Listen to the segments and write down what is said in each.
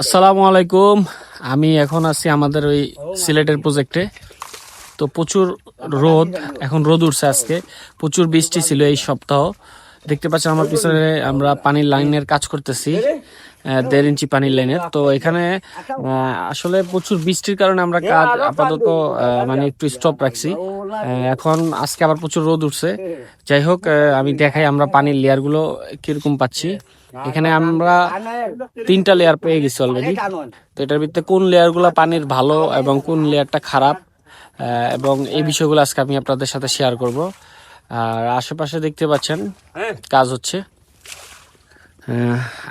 আসসালামু আলাইকুম। আমি এখন আছি আমাদের ওই সিলেটের প্রজেক্টে তো প্রচুর রোদ, এখন রোদ উঠছে আজকে। প্রচুর বৃষ্টি ছিল এই সপ্তাহ। দেখতে পাচ্ছেন আমার পিছনে আমরা পানির লাইনের কাজ করতেছি। দেড় ইঞ্চি পানির লাইনের তো এখানে আসলে প্রচুর বৃষ্টির কারণে আমরা কাজ আপাতত মানে একটু স্টপ রাখছি। এখন আজকে আবার প্রচুর রোদ উঠছে। যাই হোক আমি দেখাই আমরা পানির লেয়ারগুলো কীরকম পাচ্ছি। এখানে আমরা তিনটা লেয়ার পেয়ে গেছি অলরেডি তো এটার ভিতরে কোন লেয়ারগুলো পানির ভালো এবং কোন লেয়ারটা খারাপ এবং এই বিষয়গুলো আজকে আমি আপনাদের সাথে শেয়ার করব। আর আশেপাশে দেখতে পাচ্ছেন, কাজ হচ্ছে।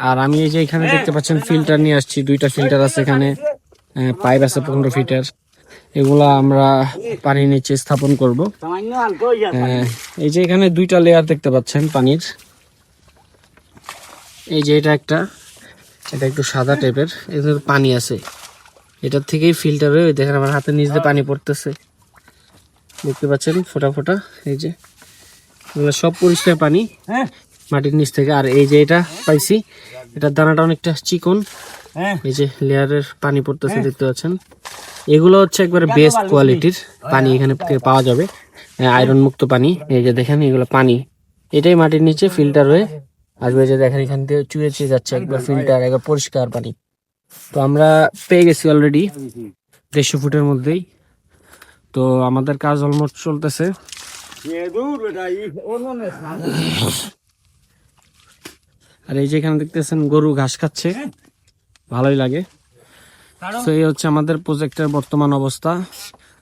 আর আমি এই যে এখানে দেখতে পাচ্ছেন ফিল্টার নিয়ে আসছি। দুইটা ফিল্টার আছে এখানে। পাইপ আছে পনেরো ফিটার এগুলা আমরা পানির নিচে স্থাপন করব। এই যে এখানে দুইটা লেয়ার দেখতে পাচ্ছেন পানির। এই যে এটা একটা এটা একটু সাদা টাইপের এদের পানি আছে। এটার থেকেই ফিল্টার হয়ে দেখেন আমার হাতের নিচ দিয়ে পানি পড়তেছে। দেখতে পাচ্ছেন ফোটা ফোটা এই যে। এগুলো সব পরিষ্কার পানি। মাটির নিচ থেকে। আর এই যে এটা পাইছি এটার দানাটা অনেকটা চিকন। এই যে লেয়ারের পানি পড়তেছে দেখতে পাচ্ছেন। এগুলো হচ্ছে একবারে বেস্ট কোয়ালিটির পানি এখানে পাওয়া যাবে। আয়রন মুক্ত পানি। এই যে দেখেন এগুলো পানি। এটাই মাটির নিচে ফিল্টার হয়ে আসবে। যে দেখেন এখান থেকে চুয়ে চুয়ে যাচ্ছে একবার ফিল্টার একবার পরিষ্কার পানি। তো আমরা পেয়ে গেছি অলরেডি দেড়শো ফুটের মধ্যেই। তো আমাদের কাজ অলমোস্ট চলতেছে। আর এই যে এখানে দেখতেছেন গরু ঘাস খাচ্ছে। ভালোই লাগে। তো এই হচ্ছে আমাদের প্রজেক্টের বর্তমান অবস্থা।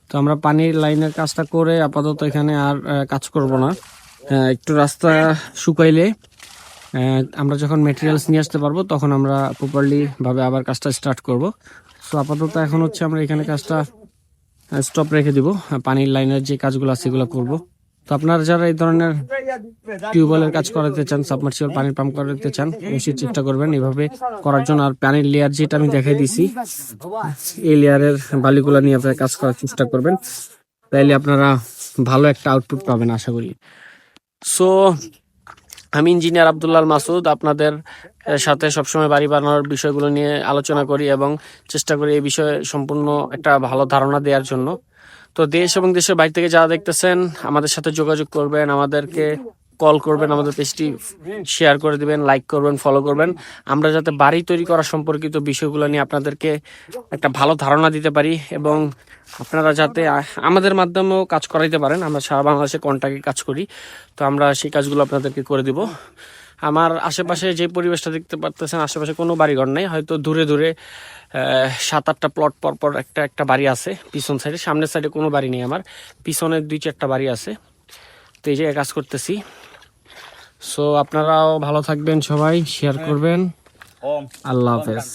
তো আমরা পানির লাইনের কাজটা করে আপাতত এখানে আর কাজ করব না। একটু রাস্তা শুকাইলে আমরা যখন মেটেরিয়ালস নিয়ে আসতে পারব তখন আমরা প্রপারলি ভাবে আবার কাজটা স্টার্ট করব। সো আপাতত এখন হচ্ছে আমরা এখানে কাজটা স্টপ রেখে দিব। পানির লাইনের যে কাজগুলো আছে সেগুলো করব। তো আপনারা যারা এই ধরনের টিউবওয়েলের কাজ করাতে চান, সাবমার্সিবল পানির পাম্প করাতে চান, অবশ্যই চেষ্টা করবেন। এভাবে করার জন্য আর পানির লেয়ার যেটা আমি দেখাই দিছি, এই লেয়ারের বালিগুলা নিয়ে আপনারা কাজ করার চেষ্টা করবেন। তাইলে আপনারা ভালো একটা আউটপুট পাবেন, আশা করি। সো আমি ইঞ্জিনিয়ার আবদুল্লাল মাসুদ, আপনাদের সাথে সবসময় বাড়ি বানানোর বিষয়গুলো নিয়ে আলোচনা করি এবং চেষ্টা করি এই বিষয়ে সম্পূর্ণ একটা ভালো ধারণা দেওয়ার জন্য। তো দেশ এবং দেশের বাইরে থেকে যারা দেখতেছেন, আমাদের সাথে যোগাযোগ করবেন, আমাদেরকে কল করবেন, আমাদের পেজটি শেয়ার করে দিবেন লাইক করবেন ফলো করবেন। আমরা যাতে বাড়ি তৈরি করা সম্পর্কিত বিষয়গুলো নিয়ে আপনাদেরকে একটা ভালো ধারণা দিতে পারি এবং আপনারা যাতে আমাদের মাধ্যমেও কাজ করাইতে পারেন। আমরা সারা বাংলাদেশে কন্ট্যাক্টে কাজ করি। তো আমরা সেই কাজগুলো আপনাদেরকে করে দিব। আমার আশেপাশে যে পরিবেশটা দেখতে পারতেছেন আশেপাশে কোনো বাড়িঘর নেই। হয়তো দূরে দূরে সাত আটটা প্লট পর পর একটা একটা বাড়ি আছে পিছন সাইডে সামনের সাইডে কোনো বাড়ি নেই আমার। পিছনে দুই চারটা বাড়ি আছে। তো এই জায়গায় কাজ করতেছি। সো আপনারাও ভালো থাকবেন সবাই শেয়ার করবেন। আল্লাহ হাফেজ।